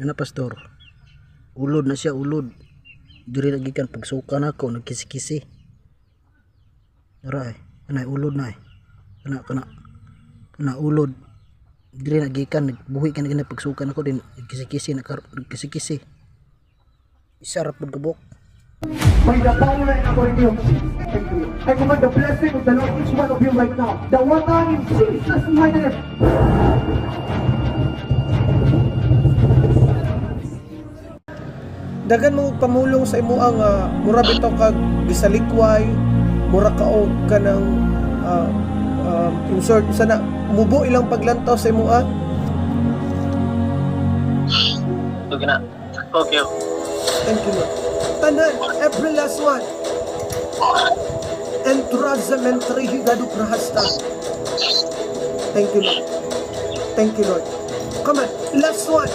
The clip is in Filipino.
Yan na pastor. Ulod na siya, ulod. Diri lagi kan pagsuka na ako, nagkisi-kisi. Dara eh. Kanay ulod na eh. Kana, kana. Kana ulod. Diri lagi kan, nagbuhi ka na ganun pagsuka na ako din. Nagkisi-kisi, nagkisi-kisi. Isarap mo gabok. By the power and authority of Jesus. I command the blessing of the Lord each one of you right now. The water in Jesus' mighty name. Dagan mo pamulong sa imo ang uh, mura bitaw kag gisalikway, mura kaog ka ng uh, uh, insert sana mubo ilang paglantaw sa imo ah. Okay na. Okay. Thank you Lord. Tanan, April last one. Entrazamentary higado prahasta. Thank you Lord. Thank you Lord. Come on, last one.